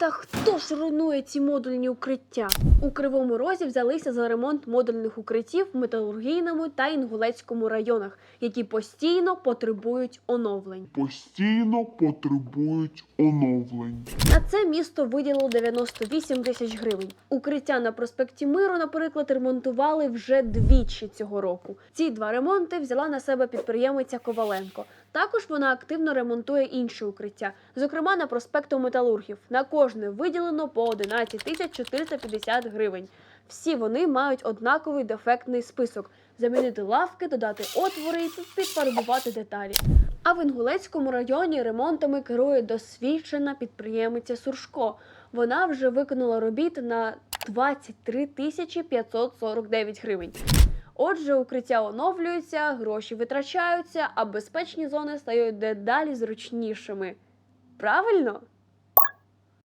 Та хто ж руйнує ці модульні укриття? У Кривому Розі взялися за ремонт модульних укриттів в металургійному та інгулецькому районах, які постійно потребують оновлень. постійно потребують оновлень. На це місто виділило 98 тисяч гривень. Укриття на проспекті Миру, наприклад, ремонтували вже двічі цього року. Ці два ремонти взяла на себе підприємиця Коваленко. Також вона активно ремонтує інші укриття, зокрема на проспекту Металургів. На кожне виділено по 11 тисяч 450 гривень. Всі вони мають однаковий дефектний список: замінити лавки, додати отвори і підфарбувати деталі. А в Інгулецькому районі ремонтами керує досвідчена підприємиця Суршко. Вона вже виконала робіт на 23 тисячі 549 гривень. Отже, укриття оновлюються, гроші витрачаються, а безпечні зони стають дедалі зручнішими. Правильно?